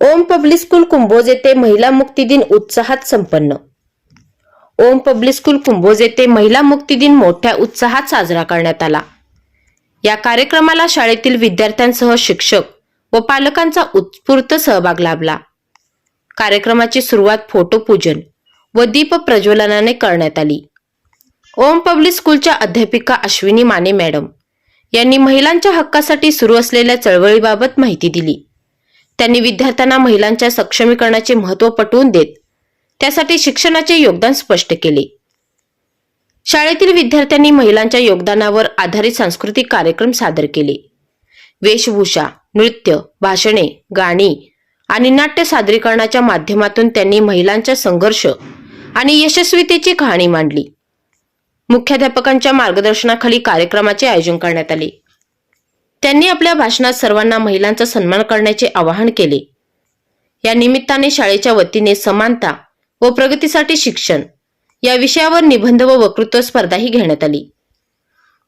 ओम public school Kumbhoj येथे महिला मुक्ती दिन उत्साहात संपन्न. ओम पब्लिक स्कूल कुंभोज येथे महिला मुक्ती दिन मोठ्या उत्साहात साजरा करण्यात आला. या कार्यक्रमाला शाळेतील विद्यार्थ्यांसह शिक्षक व पालकांचा उत्स्फूर्त सहभाग लाभला. कार्यक्रमाची सुरुवात फोटो पूजन व दीप प्रज्वलनाने करण्यात आली. ओम पब्लिक स्कूलच्या अध्यापिका अश्विनी माने मॅडम यांनी महिलांच्या हक्कासाठी सुरू असलेल्या चळवळीबाबत माहिती दिली. त्यांनी विद्यार्थ्यांना महिलांच्या सक्षमीकरणाचे महत्त्व पटवून देत त्यासाठी शिक्षणाचे योगदान स्पष्ट केले. शाळेतील विद्यार्थ्यांनी महिलांच्या योगदानावर आधारित सांस्कृतिक कार्यक्रम सादर केले. वेशभूषा नृत्य भाषणे गाणी आणि नाट्य सादरीकरणाच्या माध्यमातून त्यांनी महिलांचा संघर्ष आणि यशस्वीतेची कहाणी मांडली. मुख्याध्यापकांच्या मार्गदर्शनाखाली कार्यक्रमाचे आयोजन करण्यात आले. त्यांनी आपल्या भाषणात सर्वांना महिलांचा सन्मान करण्याचे आवाहन केले. या निमित्ताने शाळेच्या वतीने समानता व प्रगतीसाठी शिक्षण या विषयावर निबंध व वक्तृत्व स्पर्धाही घेण्यात आली.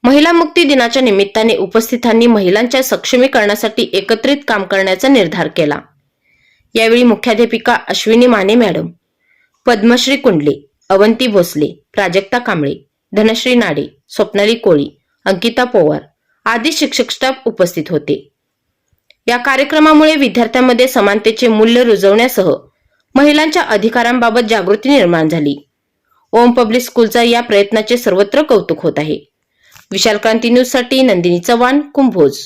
महिला मुक्ती दिनाच्या निमित्ताने उपस्थितांनी महिलांच्या सक्षमीकरणासाठी एकत्रित काम करण्याचा निर्धार केला. यावेळी मुख्याध्यापिका अश्विनी माने मॅडम पद्मश्री कुंडले अवंती भोसले प्राजक्ता कांबळे धनश्री नाडे स्वप्नाली कोळी अंकिता पोवार आदी शिक्षक स्टाफ उपस्थित होते. या कार्यक्रमामुळे विद्यार्थ्यांमध्ये समानतेचे मूल्य रुजवण्यासह महिलांच्या अधिकारांबाबत जागृती निर्माण झाली. ओम पब्लिक स्कूलचा या प्रयत्नाचे सर्वत्र कौतुक होत आहे. विशाल क्रांती न्यूजसाठी नंदिनी चव्हाण कुंभोज.